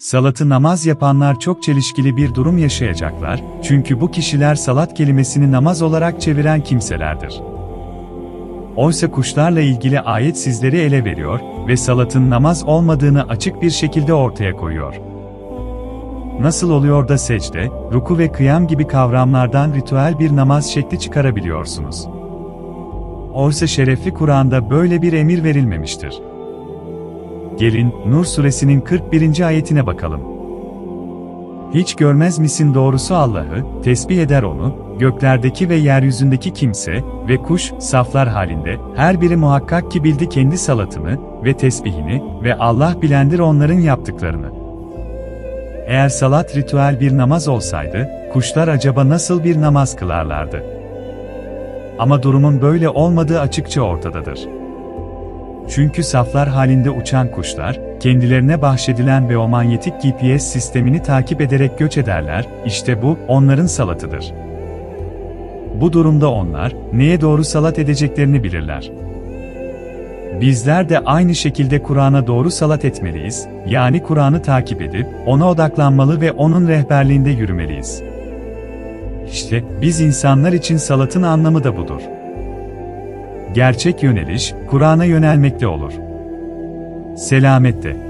Salatı namaz yapanlar çok çelişkili bir durum yaşayacaklar, çünkü bu kişiler salat kelimesini namaz olarak çeviren kimselerdir. Oysa kuşlarla ilgili ayet sizleri ele veriyor ve salatın namaz olmadığını açık bir şekilde ortaya koyuyor. Nasıl oluyor da secde, ruku ve kıyam gibi kavramlardan ritüel bir namaz şekli çıkarabiliyorsunuz? Oysa şerefli Kur'an'da böyle bir emir verilmemiştir. Gelin, Nur suresinin 41. ayetine bakalım. Hiç görmez misin doğrusu Allah'ı, tesbih eder onu, göklerdeki ve yeryüzündeki kimse ve kuş, saflar halinde, her biri muhakkak ki bildi kendi salatını ve tesbihini ve Allah bilendir onların yaptıklarını. Eğer salat ritüel bir namaz olsaydı, kuşlar acaba nasıl bir namaz kılarlardı? Ama durumun böyle olmadığı açıkça ortadadır. Çünkü saflar halinde uçan kuşlar, kendilerine bahşedilen ve o manyetik GPS sistemini takip ederek göç ederler, işte bu, onların salatıdır. Bu durumda onlar, neye doğru salat edeceklerini bilirler. Bizler de aynı şekilde Kur'an'a doğru salat etmeliyiz, yani Kur'an'ı takip edip, ona odaklanmalı ve onun rehberliğinde yürümeliyiz. İşte, biz insanlar için salatın anlamı da budur. Gerçek yöneliş, Kur'an'a yönelmekte olur. Selamette.